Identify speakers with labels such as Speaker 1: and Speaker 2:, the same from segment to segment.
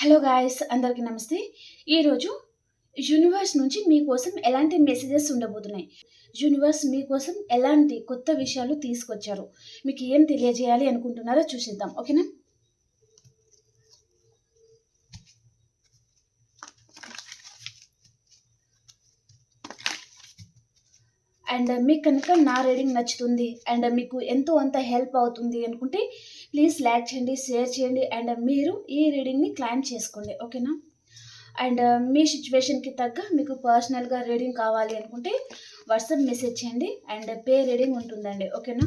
Speaker 1: Hello guys అందరికీ నమస్తే. ఈరోజు యూనివర్స్ నుంచి మీకోసం ఎలాంటి మెసేజెస్ ఉండబోతున్నాయి? యూనివర్స్ మీకోసం ఎలాంటి కొత్త విషయాలు తీసుకొచ్చారు? మీకు ఏం తెలియజేయాలి అనుకుంటున్నారో చూసిద్దాం. ఓకేనా? అండ్ మీకు కనుక నా రీడింగ్ నచ్చుతుంది అండ్ మీకు ఎంతో అంత హెల్ప్ అవుతుంది అనుకుంటే ప్లీజ్ లైక్ చేయండి షేర్ చేయండి అండ్ మీరు ఈ రీడింగ్ని క్లైమ్ చేసుకోండి ఓకేనా? అండ్ uh, మీ సిచ్యువేషన్కి తగ్గ మీకు పర్సనల్గా రీడింగ్ కావాలి అనుకుంటే వాట్సాప్ మెసేజ్ చేయండి అండ్ పే రీడింగ్ ఉంటుందండి ఓకేనా?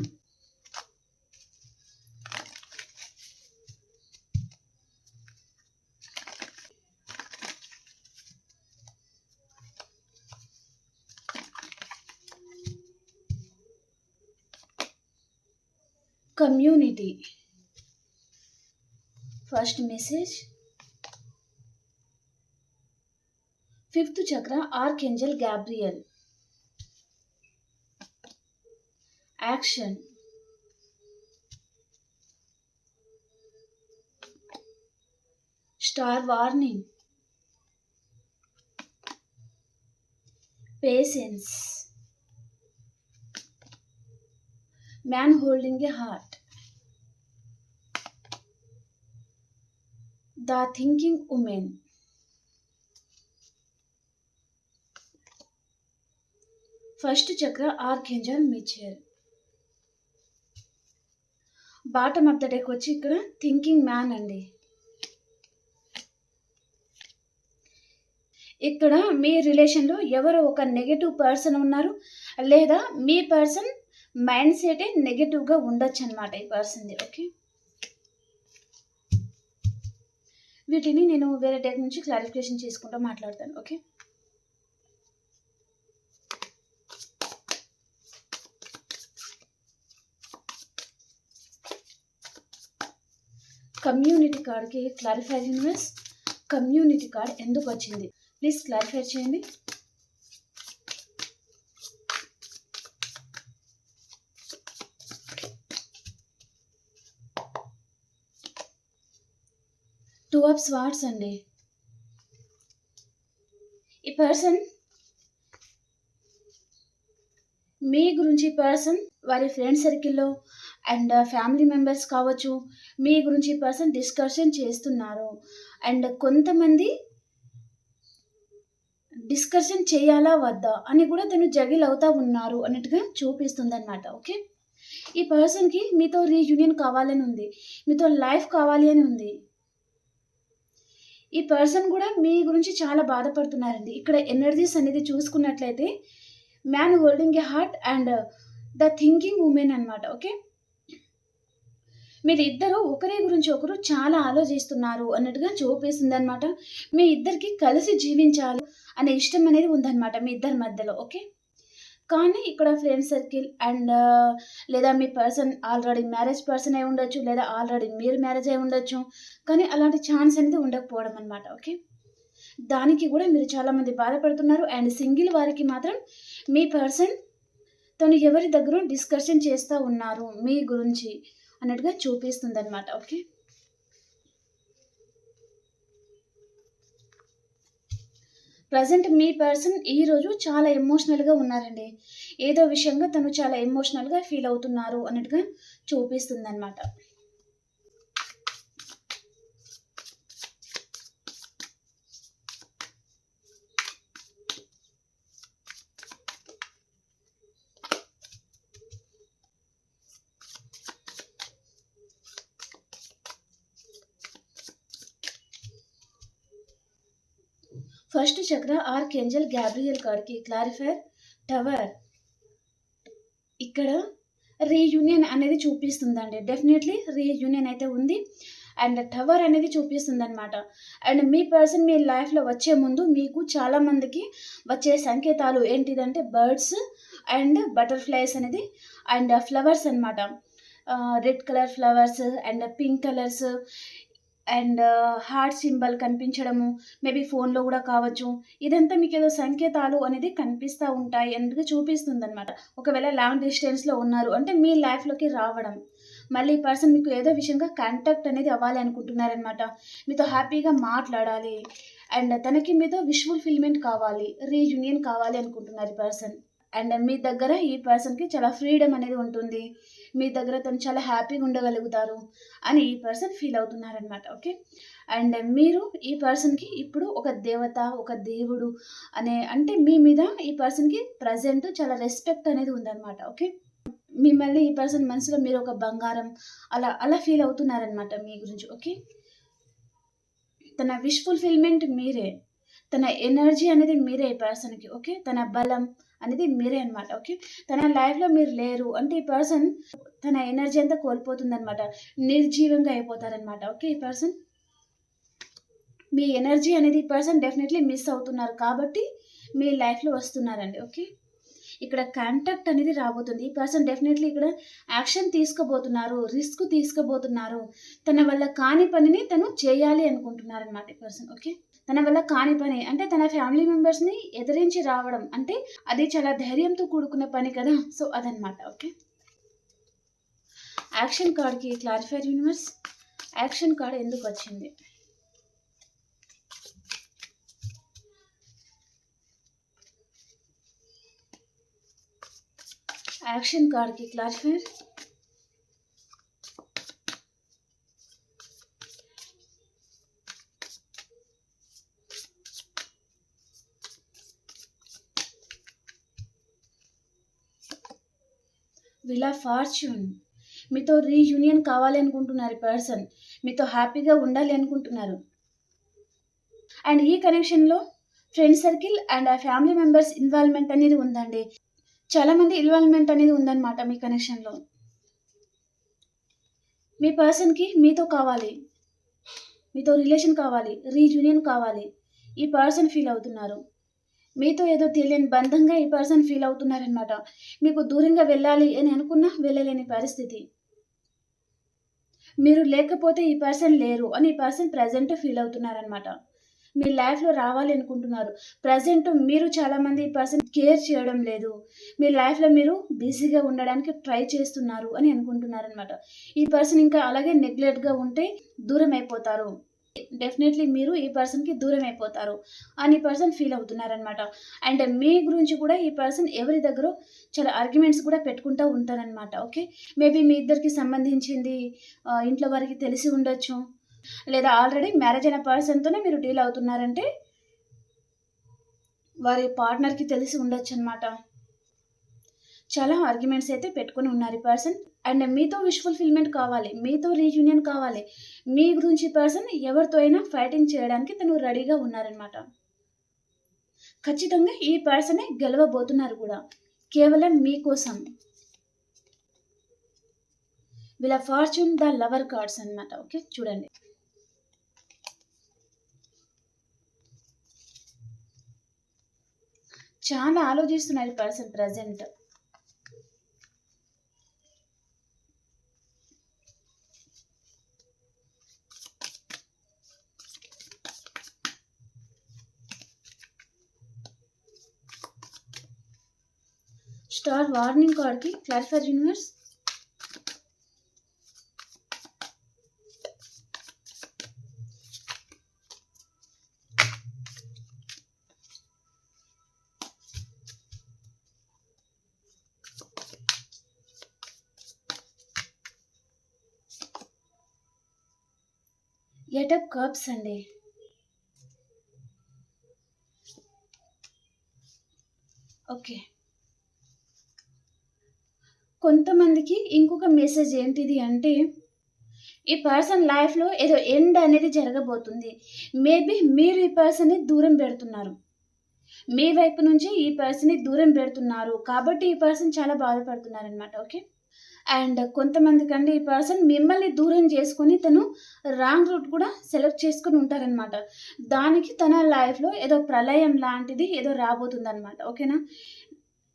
Speaker 1: Community first message fifth chakra archangel Gabriel action star warning patience man holding a heart the thinking women first chakra archangel Mitchell bottom of the deck వచ్చి ఇక్కడ thinking man అండి. ఇక్కడ మీ రిలేషన్లో ఎవరు ఒక negative person ఉన్నారు లేదా మీ పర్సన్ మైండ్ సెటే నెగటివ్గా ఉండొచ్చు అనమాట ఈ పర్సన్ది ఓకే వీటిని నేను వేరే టైప్ నుంచి క్లారిఫికేషన్ చేసుకుంటూ మాట్లాడతాను ఓకే? కమ్యూనిటీ కార్డ్కి క్లారిఫై ఇన్వెస్ట్ కమ్యూనిటీ కార్డ్ ఎందుకు వచ్చింది? ప్లీజ్ క్లారిఫై చేయండి. టూ స్వాట్స్ అండి. ఈ పర్సన్ మీ గురించి పర్సన్ వారి ఫ్రెండ్ సర్కిల్లో అండ్ ఫ్యామిలీ మెంబర్స్ కావచ్చు మీ గురించి పర్సన్ డిస్కషన్ చేస్తున్నారు. అండ్ కొంతమంది డిస్కషన్ చేయాలా వద్దా అని కూడా తను జగిల్ అవుతా ఉన్నారు అన్నట్టుగా చూపిస్తుంది అనమాట ఓకే? ఈ పర్సన్కి మీతో రీయూనియన్ కావాలని ఉంది. మీతో లైఫ్ కావాలి అని ఉంది. ఈ పర్సన్ కూడా మీ గురించి చాలా బాధపడుతున్నారండి. ఇక్కడ ఎనర్జీస్ అనేది చూసుకున్నట్లయితే man holding a heart and the thinking women అనమాట ఓకే? మీరు ఇద్దరు ఒకరి గురించి ఒకరు చాలా ఆలోచిస్తున్నారు అన్నట్టుగా చూపిస్తుంది అనమాట మీ ఇద్దరికి కలిసి జీవించాలి అనే ఇష్టం అనేది ఉందన్నమాట మీ ఇద్దరి మధ్యలో ఓకే? కానీ ఇక్కడ ఫ్రెండ్ సర్కిల్ అండ్ లేదా మీ పర్సన్ ఆల్రెడీ మ్యారేజ్ పర్సన్ అయి ఉండొచ్చు లేదా ఆల్రెడీ మీరు మ్యారేజ్ అయి ఉండొచ్చు కానీ అలాంటి ఛాన్స్ అనేది ఉండకపోవడం అనమాట ఓకే దానికి కూడా మీరు చాలామంది బాధపడుతున్నారు అండ్ సింగిల్ వారికి మాత్రం మీ పర్సన్ తను ఎవరి దగ్గర డిస్కషన్ చేస్తూ ఉన్నారు మీ గురించి అన్నట్టుగా చూపిస్తుంది అనమాట ఓకే ప్రజెంట్ మీ పర్సన్ ఈరోజు చాలా ఎమోషనల్గా ఉన్నారండి. ఏదో విషయంగా తను చాలా ఎమోషనల్గా ఫీల్ అవుతున్నారు అన్నట్టుగా చూపిస్తుంది ఫస్ట్ చక్ర ఆర్కేంజల్ గ్యాబ్రియల్ కార్డ్కి క్లారిఫైర్ టవర్. ఇక్కడ రీయూనియన్ అనేది చూపిస్తుందండి. డెఫినెట్లీ రీయూనియన్ అయితే ఉంది. అండ్ టవర్ అనేది చూపిస్తుంది అనమాట అండ్ మీ పర్సన్ మీ లైఫ్లో వచ్చే ముందు మీకు చాలామందికి వచ్చే సంకేతాలు ఏంటిదంటే బర్డ్స్ అండ్ బటర్ఫ్లైస్ అనేది అండ్ ఫ్లవర్స్ అనమాట red colour flowers and pink colours and heart symbol కనిపించడము maybe ఫోన్లో కూడా కావచ్చు. ఇదంతా మీకు ఏదో సంకేతాలు అనేది కనిపిస్తూ ఉంటాయి అందుకే చూపిస్తుంది అనమాట ఒకవేళ లాంగ్ డిస్టెన్స్లో ఉన్నారు అంటే మీ లైఫ్లోకి రావడం. మళ్ళీ ఈ పర్సన్ మీకు ఏదో విషయంగా కాంటాక్ట్ అనేది అవ్వాలి అనుకుంటున్నారనమాట మీతో హ్యాపీగా మాట్లాడాలి. అండ్ తనకి మీతో విష్ ఫుల్ఫిల్మెంట్ కావాలి రీయూనియన్ కావాలి అనుకుంటున్నారు ఈ పర్సన్ అండ్ మీ దగ్గర ఈ పర్సన్కి చాలా ఫ్రీడమ్ అనేది ఉంటుంది. మీ దగ్గర తను చాలా హ్యాపీగా ఉండగలుగుతారు అని ఈ పర్సన్ ఫీల్ అవుతున్నారనమాట ఓకే అండ్ మీరు ఈ పర్సన్కి ఇప్పుడు ఒక దేవత ఒక దేవుడు అనే అంటే మీ మీద ఈ పర్సన్కి ప్రజెంట్ చాలా రెస్పెక్ట్ అనేది ఉందన్నమాట ఓకే మిమ్మల్ని ఈ పర్సన్ మనసులో మీరు ఒక బంగారం అలా అలా ఫీల్ అవుతున్నారనమాట మీ గురించి ఓకే తన విష్ ఫుల్ఫిల్మెంట్ మీరే తన ఎనర్జీ అనేది మీరే ఈ పర్సన్కి ఓకే తన బలం అనేది మీరే అనమాట ఓకే? తన లైఫ్లో మీరు లేరు అంటే ఈ పర్సన్ తన ఎనర్జీ అంతా కోల్పోతుంది అనమాట నిర్జీవంగా అయిపోతారనమాట ఓకే? ఈ పర్సన్ మీ ఎనర్జీ అనేది ఈ పర్సన్ డెఫినెట్లీ మిస్ అవుతున్నారు కాబట్టి మీ లైఫ్లో వస్తున్నారండి ఓకే? ఇక్కడ కాంటాక్ట్ అనేది రాబోతుంది ఈ పర్సన్ డెఫినెట్లీ ఇక్కడ యాక్షన్ తీసుకోబోతున్నారు రిస్క్ తీసుకోబోతున్నారు తన వల్ల కాని పనిని తను చేయాలి అనుకుంటున్నారనమాట ఈ పర్సన్ ఓకే? తన వల్ల కాని పని అంటే తన ఫ్యామిలీ మెంబర్స్ని ఎదిరించి రావడం అంటే అది చాలా ధైర్యంతో కూడుకున్న పని కదా. సో అదనమాట ఓకే? యాక్షన్ కార్డ్కి క్లారిఫైర్ యూనివర్స్? యాక్షన్ కార్డ్ ఎందుకు వచ్చింది? యాక్షన్ కార్డ్కి క్లారిఫైర్ విలా ఫార్చ్యూన్ మీతో రీయూనియన్ కావాలి అనుకుంటున్నారు పర్సన్ మీతో హ్యాపీగా ఉండాలి అనుకుంటున్నారు. అండ్ ఈ కనెక్షన్లో ఫ్రెండ్ సర్కిల్ అండ్ ఆ ఫ్యామిలీ మెంబర్స్ ఇన్వాల్వ్మెంట్ అనేది ఉందండి. చాలామంది ఇన్వాల్వ్మెంట్ అనేది ఉందన్నమాట మీ కనెక్షన్లో మీ పర్సన్కి మీతో కావాలి. మీతో రిలేషన్ కావాలి. రీయూనియన్ కావాలి. ఈ పర్సన్ ఫీల్ అవుతున్నారు. మీతో ఏదో తెలియని బంధంగా ఈ పర్సన్ ఫీల్ అవుతున్నారనమాట మీకు దూరంగా వెళ్ళాలి అని అనుకున్నా వెళ్ళలేని పరిస్థితి. మీరు లేకపోతే ఈ పర్సన్ లేరు అని ఈ పర్సన్ ప్రజెంట్ ఫీల్ అవుతున్నారనమాట మీ లైఫ్లో రావాలి అనుకుంటున్నారు. ప్రజెంట్ మీరు చాలామంది ఈ పర్సన్ కేర్ చేయడం లేదు. మీ లైఫ్లో మీరు బిజీగా ఉండడానికి ట్రై చేస్తున్నారు అని అనుకుంటున్నారనమాట ఈ పర్సన్ ఇంకా అలాగే నెగ్లెక్ట్గా ఉంటే దూరం అయిపోతారు. డెఫినెట్లీ మీరు ఈ పర్సన్కి దూరం అయిపోతారు. అని పర్సన్ ఫీల్ అవుతున్నారనమాట అండ్ మీ గురించి కూడా ఈ పర్సన్ ఎవరి దగ్గర చాలా ఆర్గ్యుమెంట్స్ కూడా పెట్టుకుంటూ ఉంటారనమాట ఓకే మేబీ మీ ఇద్దరికి సంబంధించింది ఇంట్లో వారికి తెలిసి ఉండొచ్చు. లేదా ఆల్రెడీ మ్యారేజ్ అయిన పర్సన్తోనే మీరు డీల్ అవుతున్నారంటే వారి పార్ట్నర్కి తెలిసి ఉండొచ్చు అనమాట చాలా ఆర్గ్యుమెంట్స్ అయితే పెట్టుకుని ఉన్నారు ఈ పర్సన్ అండ్ మీతో విష్ ఫుల్ఫిల్మెంట్ కావాలి మీతో రీయూనియన్ కావాలి. మీ గురించి పర్సన్ ఎవరితో అయినా ఫైటింగ్ చేయడానికి తను రెడీగా ఉన్నారనమాట ఖచ్చితంగా ఈ పర్సనే గెలవబోతున్నారు కూడా. కేవలం మీకోసం వీళ్ళ ఫార్చ్యూన్ ద లవర్ కార్డ్స్ అన్నమాట ఓకే చూడండి. చాలా ఆలోచిస్తున్నారు పర్సన్ ప్రజెంట్ స్టార్ వార్నింగ్ కార్డ్కి clarifier universe eight of cups అండి ఓకే కొంతమందికి ఇంకొక మెసేజ్ ఏంటిది అంటే ఈ పర్సన్ లైఫ్లో ఏదో ఎండ్ అనేది జరగబోతుంది. మేబీ మీరు ఈ పర్సన్ని దూరం పెడుతున్నారు. మీ వైపు నుంచి ఈ పర్సన్ని దూరం పెడుతున్నారు. కాబట్టి ఈ పర్సన్ చాలా బాధపడుతున్నారు అనమాట ఓకే అండ్ కొంతమంది కంటే ఈ పర్సన్ మిమ్మల్ని దూరం చేసుకొని తను రాంగ్ రూట్ కూడా సెలెక్ట్ చేసుకుని ఉంటారనమాట దానికి తన లైఫ్లో ఏదో ప్రళయం లాంటిది ఏదో రాబోతుంది అనమాట ఓకేనా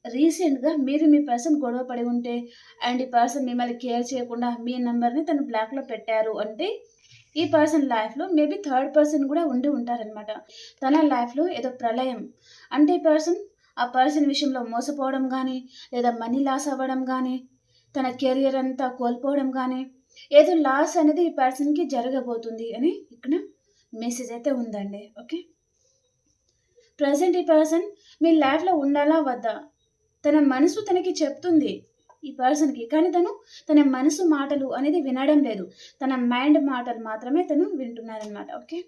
Speaker 1: రీసెంట్గా మీరు మీ పర్సన్ గొడవ పడి ఉంటే అండ్ ఈ పర్సన్ మిమ్మల్ని కేర్ చేయకుండా మీ నెంబర్ని తను బ్లాక్లో పెట్టారు అంటే ఈ పర్సన్ లైఫ్లో మేబీ థర్డ్ పర్సన్ కూడా ఉండి ఉంటారనమాట తన లైఫ్లో ఏదో ప్రళయం. అంటే ఈ పర్సన్ ఆ పర్సన్ విషయంలో మోసపోవడం కానీ లేదా మనీ లాస్ అవ్వడం కానీ తన కెరియర్ అంతా కోల్పోవడం కానీ ఏదో లాస్ అనేది ఈ పర్సన్కి జరగబోతుంది అని ఇక్కడ మెసేజ్ అయితే ఉందండి. ఓకే? ప్రజెంట్ ఈ పర్సన్ మీ లైఫ్లో ఉండాలా వద్దా? తన మనసు తనకి చెప్తుంది ఈ పర్సన్కి కానీ తను తన మనసు మాటలు అనేది వినడం లేదు. తన మైండ్ మాటలు మాత్రమే తను వింటున్నారనమాట ఓకే?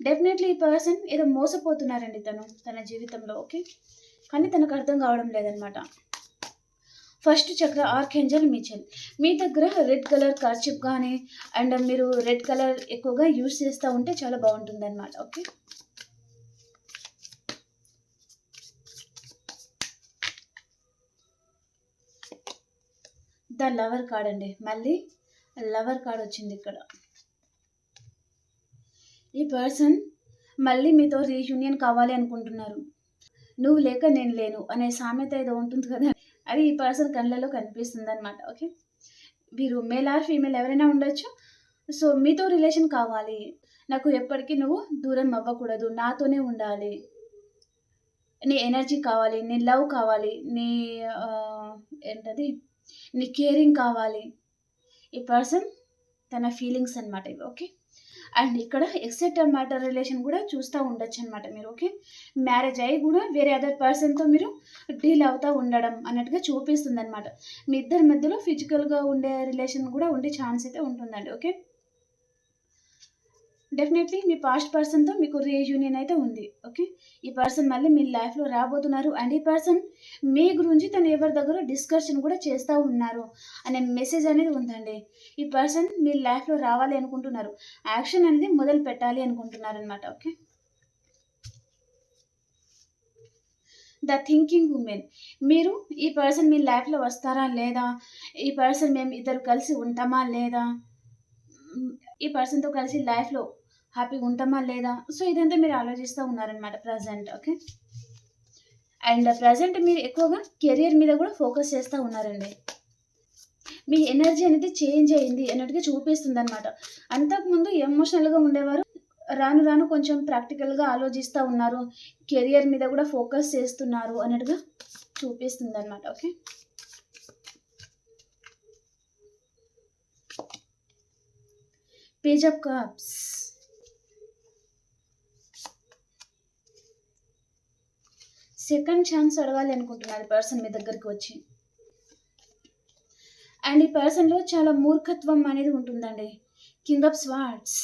Speaker 1: డెఫినెట్లీ ఈ పర్సన్ ఏదో మోసపోతున్నారండి తను తన జీవితంలో ఓకే? కానీ తనకు అర్థం కావడం లేదనమాట ఫస్ట్ చక్ర ఆర్కేంజల్ మిచెల్ మీ దగ్గర రెడ్ కలర్ కార్చిప్ కానీ అండ్ మీరు రెడ్ కలర్ ఎక్కువగా యూస్ చేస్తూ ఉంటే చాలా బాగుంటుంది అనమాట ఓకే? ద లవర్ కార్డ్ అండి మళ్ళీ లవర్ కార్డ్ వచ్చింది ఇక్కడ. ఈ పర్సన్ మళ్ళీ మీతో రీయూనియన్ కావాలి అనుకుంటున్నారు. నువ్వు లేక నేను లేను అనే సామెత ఏదో ఉంటుంది కదా. అది ఈ పర్సన్ కళ్ళలో కనిపిస్తుంది అనమాట ఓకే? మీరు మేల్ ఆర్ ఫీమేల్ ఎవరైనా ఉండొచ్చు. సో మీతో రిలేషన్ కావాలి. నాకు ఎప్పటికీ నువ్వు దూరం అవ్వకూడదు. నాతోనే ఉండాలి. నీ ఎనర్జీ కావాలి. నీ లవ్ కావాలి. నీ ఏంటది? నీ కేరింగ్ కావాలి. ఈ పర్సన్ తన ఫీలింగ్స్ అనమాట ఇవి ఓకే అండ్ ఇక్కడ ఎక్సెట్ అనమాట రిలేషన్ కూడా చూస్తూ ఉండొచ్చు అనమాట మీరు ఓకే మ్యారేజ్ అయ్యి కూడా వేరే అదర్ పర్సన్తో మీరు డీల్ అవుతూ ఉండడం అన్నట్టుగా చూపిస్తుంది అనమాట మీ ఇద్దరి మధ్యలో ఫిజికల్గా ఉండే రిలేషన్ కూడా ఉండే ఛాన్స్ అయితే ఉంటుందండి ఓకే డెఫినెట్లీ మీ పాస్ట్ పర్సన్తో మీకు రీయూనియన్ అయితే ఉంది ఓకే ఈ పర్సన్ మళ్ళీ మీ లైఫ్లో రాబోతున్నారు అండ్ ఈ పర్సన్ మీ గురించి తను ఎవరి దగ్గర డిస్కషన్ కూడా చేస్తూ ఉన్నారు అనే మెసేజ్ అనేది ఉందండి. ఈ పర్సన్ మీ లైఫ్లో రావాలి అనుకుంటున్నారు యాక్షన్ అనేది మొదలు పెట్టాలి అనుకుంటున్నారు అనమాట ఓకే ద థింకింగ్ ఉమెన్ మీరు ఈ పర్సన్ మీ లైఫ్లో వస్తారా లేదా? ఈ పర్సన్ మేము ఇద్దరు కలిసి ఉంటామా లేదా? ఈ పర్సన్తో కలిసి లైఫ్లో హ్యాపీగా ఉంటామా లేదా? సో ఇదంతా మీరు ఆలోచిస్తూ ఉన్నారనమాట ప్రజెంట్ ఓకే అండ్ ప్రజెంట్ మీరు ఎక్కువగా కెరియర్ మీద కూడా ఫోకస్ చేస్తూ ఉన్నారండి. మీ ఎనర్జీ అనేది చేంజ్ అయింది అన్నట్టుగా చూపిస్తుంది అనమాట అంతకుముందు ఎమోషనల్గా ఉండేవారు రాను రాను కొంచెం ప్రాక్టికల్గా ఆలోచిస్తూ ఉన్నారు కెరియర్ మీద కూడా ఫోకస్ చేస్తున్నారు అన్నట్టుగా చూపిస్తుంది అనమాట okay page of cups second chance అడగాలి అనుకుంటున్నారు పర్సన్ మీ దగ్గరికి వచ్చి. అండ్ ఈ పర్సన్లో చాలా మూర్ఖత్వం అనేది ఉంటుందండి. కింగ్ ఆఫ్ స్వార్డ్స్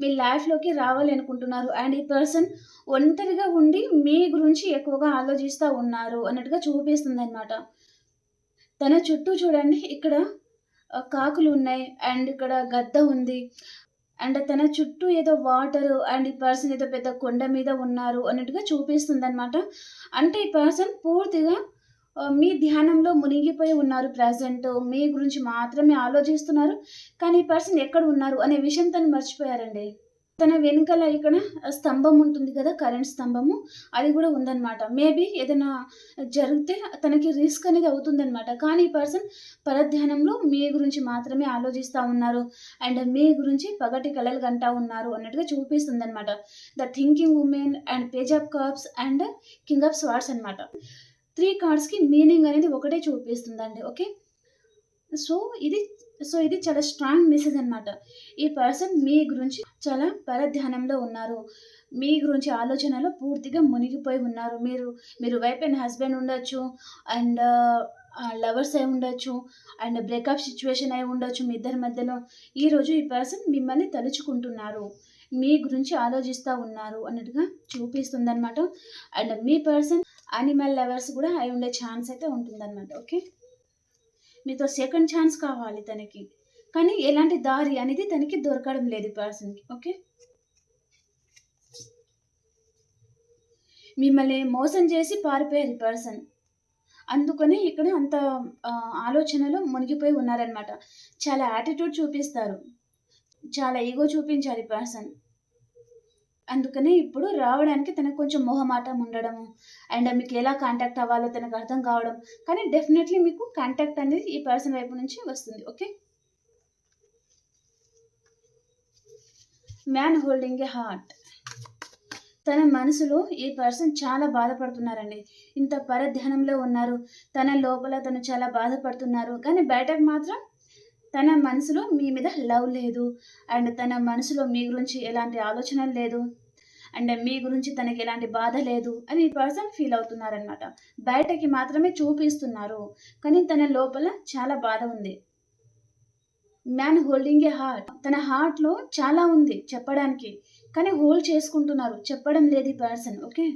Speaker 1: మీ లైఫ్లోకి రావాలి అనుకుంటున్నారు అండ్ ఈ పర్సన్ ఒంటరిగా ఉండి మీ గురించి ఎక్కువగా ఆలోచిస్తూ ఉన్నారు అన్నట్టుగా చూపిస్తుంది అనమాట తన చుట్టూ చూడండి ఇక్కడ కాకులు ఉన్నాయి. అండ్ ఇక్కడ గద్ద ఉంది. అండ్ తన చుట్టూ ఏదో వాటర్ అండ్ ఈ పర్సన్ ఏదో పెద్ద కొండ మీద ఉన్నారు అన్నట్టుగా చూపిస్తుంది అనమాట అంటే ఈ పర్సన్ పూర్తిగా మీ ధ్యానంలో మునిగిపోయి ఉన్నారు ప్రజెంట్ మీ గురించి మాత్రమే ఆలోచిస్తున్నారు. కానీ ఈ పర్సన్ ఎక్కడ ఉన్నారు అనే విషయం తను మర్చిపోయారండి. తన వెనుకల ఇక్కడ స్తంభం ఉంటుంది కదా కరెంట్ స్తంభము అది కూడా ఉందన్నమాట. మేబీ ఏదైనా జరిగితే తనకి రిస్క్ అనేది అవుతుందన్నమాట. కానీ ఈ పర్సన్ పరధ్యానంలో మీ గురించి మాత్రమే ఆలోచిస్తూ ఉన్నారు. అండ్ మీ గురించి పగటి కళలు కంటా ఉన్నారు అన్నట్టుగా చూపిస్తుంది అనమాట the thinking women and page of cups and king of swords అనమాట త్రీ కార్డ్స్కి మీనింగ్ అనేది ఒకటే చూపిస్తుందండి ఓకే సో ఇది సో ఇది చాలా స్ట్రాంగ్ మెసేజ్ అనమాట ఈ పర్సన్ మీ గురించి చాలా పరధ్యానంలో ఉన్నారు. మీ గురించి ఆలోచనలో పూర్తిగా మునిగిపోయి ఉన్నారు. మీరు మీరు వైఫ్ అండ్ హస్బెండ్ ఉండొచ్చు అండ్ లవర్స్ అయి ఉండొచ్చు అండ్ బ్రేకప్ సిచ్యువేషన్ అయి ఉండొచ్చు మీ ఇద్దరి మధ్యలో. ఈరోజు ఈ పర్సన్ మిమ్మల్ని తలుచుకుంటున్నారు. మీ గురించి ఆలోచిస్తూ ఉన్నారు అన్నట్టుగా చూపిస్తుంది అనమాట అండ్ మీ పర్సన్ అనిమల్ లవర్స్ కూడా అయి ఉండే ఛాన్స్ అయితే ఉంటుందన్నమాట. ఓకే మీతో సెకండ్ ఛాన్స్ కావాలి తనకి. కానీ ఎలాంటి దారి అనేది తనకి దొరకడం లేదు ఈ పర్సన్కి ఓకే? మిమ్మల్ని మోసం చేసి పారిపోయారు పర్సన్. అందుకని ఇక్కడ అంత ఆలోచనలో మునిగిపోయి ఉన్నారనమాట చాలా యాటిట్యూడ్ చూపిస్తారు. చాలా ఈగో చూపించారు ఈ పర్సన్. అందుకనే ఇప్పుడు రావడానికి తనకు కొంచెం మొహమాటం ఉండడము. అండ్ మీకు ఎలా కాంటాక్ట్ అవ్వాలో తనకు అర్థం కావడం. కానీ డెఫినెట్లీ మీకు కాంటాక్ట్ అనేది ఈ పర్సన్ వైపు నుంచి వస్తుంది okay man holding a heart తన మనసులో ఈ పర్సన్ చాలా బాధపడుతున్నారండి. ఇంత పరధ్యానంలో ఉన్నారు. తన లోపల తను చాలా బాధపడుతున్నారు. కానీ బయటకు మాత్రం తన మనసులో మీ మీద లవ్ లేదు. అండ్ తన మనసులో మీ గురించి ఎలాంటి ఆలోచన లేదు. అండ్ మీ గురించి తనకి ఎలాంటి బాధ లేదు అని ఈ పర్సన్ ఫీల్ అవుతున్నారనమాట బయటకి మాత్రమే చూపిస్తున్నారు. కానీ తన లోపల చాలా బాధ ఉంది. Man holding a heart. తన హార్ట్లో చాలా ఉంది చెప్పడానికి. కానీ హోల్డ్ చేసుకుంటున్నారు. చెప్పడం లేదు ఈ person okay?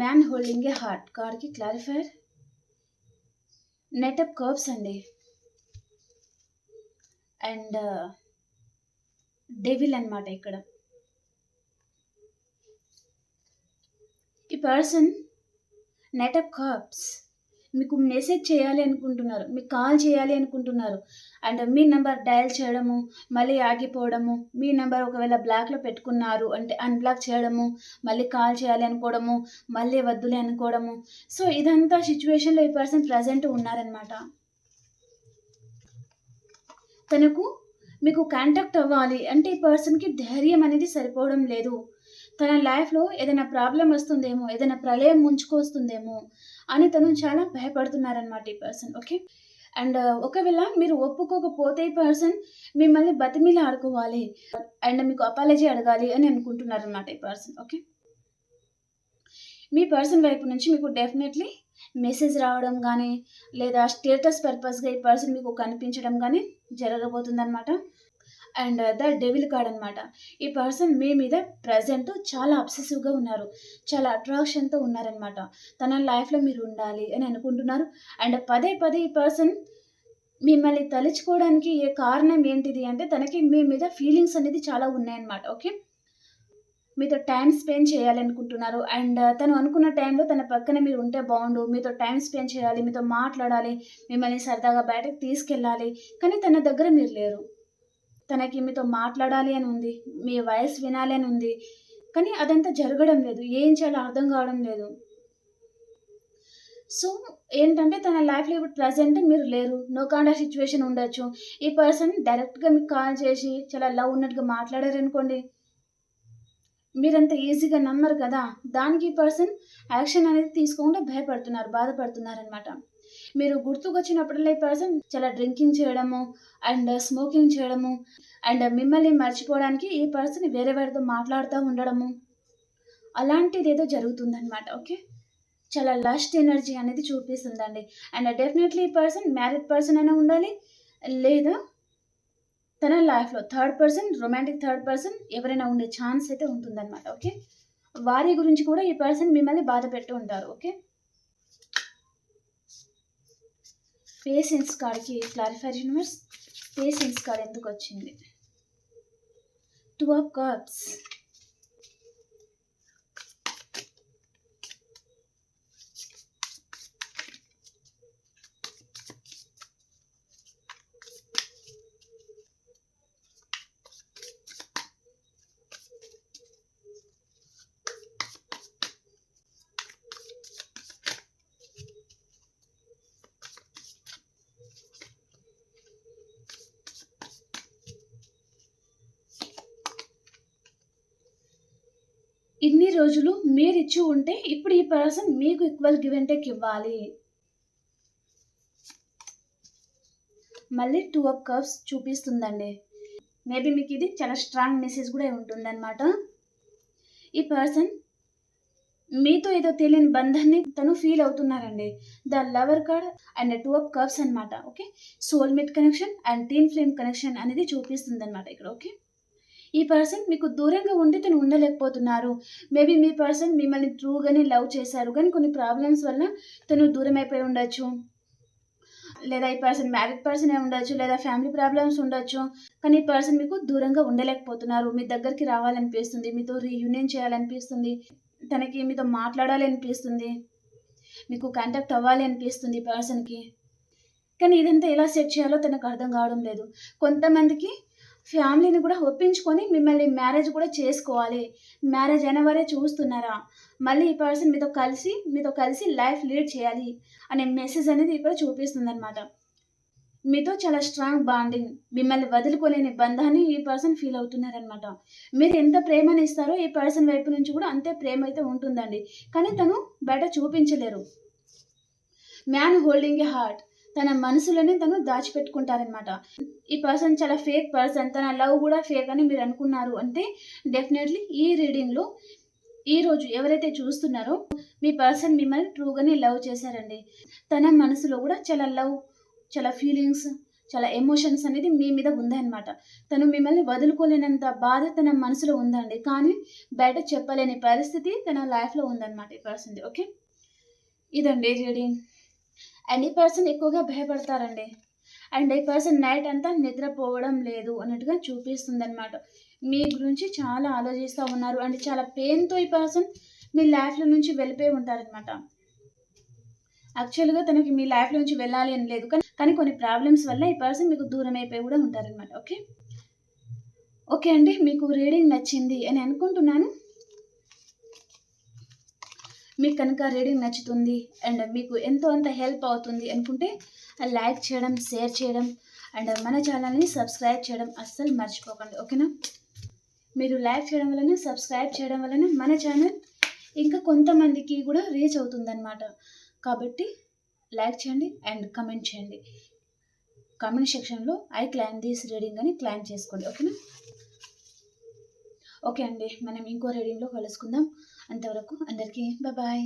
Speaker 1: Man holding a heart కార్కి క్లారిఫైర్ నెట్ కర్బ్స్ అండి అండ్ డెవిల్ అన్నమాట ఇక్కడ. ఈ పర్సన్ నెట్ అప్ మీకు మెసేజ్ చేయాలి అనుకుంటున్నారు మీకు కాల్ చేయాలి అనుకుంటున్నారు. అండ్ మీ నెంబర్ డయల్ చేయడము మళ్ళీ ఆగిపోవడము మీ నెంబర్ ఒకవేళ బ్లాక్లో పెట్టుకున్నారు అంటే అన్బ్లాక్ చేయడము మళ్ళీ కాల్ చేయాలి అనుకోవడము మళ్ళీ వద్దులే అనుకోవడము. సో ఇదంతా సిచ్యువేషన్లో ఈ పర్సన్ ప్రజెంట్ ఉన్నారనమాట తనకు మీకు కాంటాక్ట్ అవ్వాలి అంటే ఈ పర్సన్కి ధైర్యం అనేది సరిపోవడం లేదు. తన లైఫ్లో ఏదైనా ప్రాబ్లం వస్తుందేమో ఏదైనా ప్రళయం ముంచుకొస్తుందేమో అని తను చాలా భయపడుతున్నారనమాట ఈ పర్సన్ ఓకే అండ్ ఒకవేళ మీరు ఒప్పుకోకపోతే ఈ పర్సన్ మిమ్మల్ని బతిమీల ఆడుకోవాలి. అండ్ మీకు అపాలజీ అడగాలి అని అనుకుంటున్నారనమాట ఈ పర్సన్ ఓకే మీ పర్సన్ వైపు నుంచి మీకు డెఫినెట్లీ మెసేజ్ రావడం కానీ లేదా స్టేటస్ పర్పస్గా ఈ పర్సన్ మీకు కనిపించడం కానీ జరగబోతుందన్నమాట. అండ్ ద డెవిల్ కార్డ్ అనమాట ఈ పర్సన్ మీ మీద ప్రజెంట్ చాలా అబ్సెసివ్గా ఉన్నారు. చాలా అట్రాక్షన్తో ఉన్నారనమాట తన లైఫ్లో మీరు ఉండాలి అని అనుకుంటున్నారు. అండ్ పదే పదే ఈ పర్సన్ మిమ్మల్ని తలుచుకోవడానికి ఏ కారణం ఏంటిది అంటే తనకి మీ మీద ఫీలింగ్స్ అనేది చాలా ఉన్నాయన్నమాట. ఓకే? మీతో టైం స్పెండ్ చేయాలనుకుంటున్నారు. అండ్ తను అనుకున్న టైంలో తన పక్కన మీరు ఉంటే బాగుండు. మీతో టైం స్పెండ్ చేయాలి. మీతో మాట్లాడాలి. మిమ్మల్ని సరదాగా బయటకు తీసుకెళ్ళాలి. కానీ తన దగ్గర మీరు లేరు. తనకి మీతో మాట్లాడాలి అని ఉంది మీ వాయిస్ వినాలి అని ఉంది. కానీ అదంతా జరగడం లేదు ఏం చేయాలో అర్థం కావడం లేదు. సో ఏంటంటే తన లైఫ్లో ఇప్పుడు ప్రజెంట్ మీరు లేరు నో కాండ్ సిచ్యువేషన్ ఉండొచ్చు. ఈ పర్సన్ డైరెక్ట్గా మీకు కాల్ చేసి చాలా లవ్ ఉన్నట్టుగా మాట్లాడారు అనుకోండి మీరంత ఈజీగా నమ్మరు కదా. దానికి ఈ పర్సన్ యాక్షన్ అనేది తీసుకోకుండా భయపడుతున్నారు బాధపడుతున్నారు అనమాట మీరు గుర్తుకొచ్చినప్పుడల్లా ఈ పర్సన్ చాలా డ్రింకింగ్ చేయడము అండ్ స్మోకింగ్ చేయడము అండ్ మిమ్మల్ని మర్చిపోవడానికి ఈ పర్సన్ వేరే వారితో మాట్లాడుతూ ఉండడము. అలాంటిది ఏదో జరుగుతుందన్నమాట ఓకే చాలా లస్ట్ ఎనర్జీ అనేది చూపిస్తుందండి. అండ్ డెఫినెట్లీ ఈ పర్సన్ మ్యారీడ్ పర్సన్ అయినా ఉండాలి లేదా తన లైఫ్లో third person romantic third person ఎవరైనా ఉండే ఛాన్స్ అయితే ఉంటుందన్నమాట ఓకే వారి గురించి కూడా ఈ పర్సన్ మిమ్మల్ని బాధ పెట్టి ఉంటారు ఓకే పేషెన్స్ కార్డ్కి క్లారిఫైర్ యూనివర్స్ పేషెన్స్ కార్డ్ ఎందుకు వచ్చింది? టూ ఆఫ్ కప్స్ రోజులు మీరు ఇచ్చి ఉంటే ఇప్పుడు ఈ పర్సన్ మీకు ఈక్వల్ గివ్ అండ్ టేక్ ఇవ్వాలి. మళ్ళీ టూ ఆఫ్ కప్స్ చూపిస్తుందండి. మేబీ మీకు ఇది చాలా స్ట్రాంగ్ మెసేజ్ కూడా ఉంటుందన్నమాట. ఈ పర్సన్ మీతో ఏదో తెలియని బంధాన్ని తను feel అవుతున్నారండి. The lover card and two of cups అనమాట okay soulmate connection and twin flame connection అనేది చూపిస్తుంది అనమాట ఇక్కడ ఓకే ఈ పర్సన్ మీకు దూరంగా ఉండి తను ఉండలేకపోతున్నారు. మేబీ మీ పర్సన్ మిమ్మల్ని ట్రూగానే లవ్ చేశారు. కానీ కొన్ని ప్రాబ్లమ్స్ వల్ల తను దూరం అయిపోయి ఉండొచ్చు. లేదా ఈ పర్సన్ మ్యారీడ్ పర్సన్ ఉండొచ్చు లేదా ఫ్యామిలీ ప్రాబ్లమ్స్ ఉండొచ్చు. కానీ ఈ పర్సన్ మీకు దూరంగా ఉండలేకపోతున్నారు. మీ దగ్గరికి రావాలనిపిస్తుంది. మీతో రీయూనియన్ చేయాలనిపిస్తుంది. తనకి మీతో మాట్లాడాలి అనిపిస్తుంది మీకు కాంటాక్ట్ అవ్వాలి అనిపిస్తుంది ఈ పర్సన్కి కానీ ఇదంతా ఎలా సెట్ చేయాలో తనకు అర్థం కావడం లేదు. కొంతమందికి ఫ్యామిలీని కూడా ఒప్పించుకొని మిమ్మల్ని మ్యారేజ్ కూడా చేసుకోవాలి. మ్యారేజ్ అయిన వారే చూస్తున్నారా? మళ్ళీ ఈ పర్సన్ మీతో కలిసి మీతో కలిసి లైఫ్ లీడ్ చేయాలి అనే మెసేజ్ అనేది ఇక్కడ చూపిస్తుంది అనమాట మీతో చాలా స్ట్రాంగ్ బాండింగ్ మిమ్మల్ని వదులుకోలేని బంధాన్ని ఈ పర్సన్ ఫీల్ అవుతున్నారనమాట మీరు ఎంత ప్రేమని ఇస్తారో ఈ పర్సన్ వైపు నుంచి కూడా అంతే ప్రేమ అయితే ఉంటుందండి. కానీ తను బయట చూపించలేరు. Man holding a heart. తన మనసులోనే తను దాచిపెట్టుకుంటారనమాట ఈ పర్సన్ చాలా ఫేక్ పర్సన్ తన లవ్ కూడా ఫేక్ అని మీరు అనుకున్నారు అంటే డెఫినెట్లీ ఈ రీడింగ్లో ఈ రోజు ఎవరైతే చూస్తున్నారో మీ పర్సన్ మిమ్మల్ని ట్రూగానే లవ్ చేశారండి. తన మనసులో కూడా చాలా లవ్ చాలా ఫీలింగ్స్ చాలా ఎమోషన్స్ అనేది మీ మీద ఉందన్నమాట. తను మిమ్మల్ని వదులుకోలేనంత బాధ తన మనసులో ఉందండి. కానీ బయట చెప్పలేని పరిస్థితి తన లైఫ్లో ఉందన్నమాట ఈ పర్సన్ది ఓకే ఇదండి రీడింగ్ అండ్ ఈ పర్సన్ ఎక్కువగా భయపడతారండి. అండ్ ఈ పర్సన్ నైట్ అంతా నిద్రపోవడం లేదు అన్నట్టుగా చూపిస్తుంది అనమాట మీ గురించి చాలా ఆలోచిస్తూ ఉన్నారు. అండ్ చాలా పెయిన్తో ఈ పర్సన్ మీ లైఫ్లో నుంచి వెళ్ళిపోయి ఉంటారనమాట యాక్చువల్గా తనకి మీ లైఫ్లో నుంచి వెళ్ళాలి అని లేదు. కానీ కానీ కొన్ని ప్రాబ్లమ్స్ వల్ల ఈ పర్సన్ మీకు దూరం అయిపోయి కూడా ఉంటారనమాట ఓకే ఓకే అండి మీకు రీడింగ్ నచ్చింది అని అనుకుంటున్నాను. మీకు కనుక రీడింగ్ నచ్చుతుంది అండ్ మీకు ఎంతో అంత హెల్ప్ అవుతుంది అనుకుంటే లైక్ చేయడం షేర్ చేయడం అండ్ మన ఛానల్ని సబ్స్క్రైబ్ చేయడం అస్సలు మర్చిపోకండి ఓకేనా? మీరు లైక్ చేయడం వలన సబ్స్క్రైబ్ చేయడం వలన మన ఛానల్ ఇంకా కొంతమందికి కూడా రీచ్ అవుతుందన్నమాట. కాబట్టి లైక్ చేయండి అండ్ కమెంట్ చేయండి. కమెంట్ సెక్షన్లో ఐ క్లైమ్ దిస్ రీడింగ్ అని క్లైమ్ చేసుకోండి ఓకేనా? ఓకే అండి మనం ఇంకో రీడింగ్లో కలుసుకుందాం. అంతవరకు అందరికీ బాయ్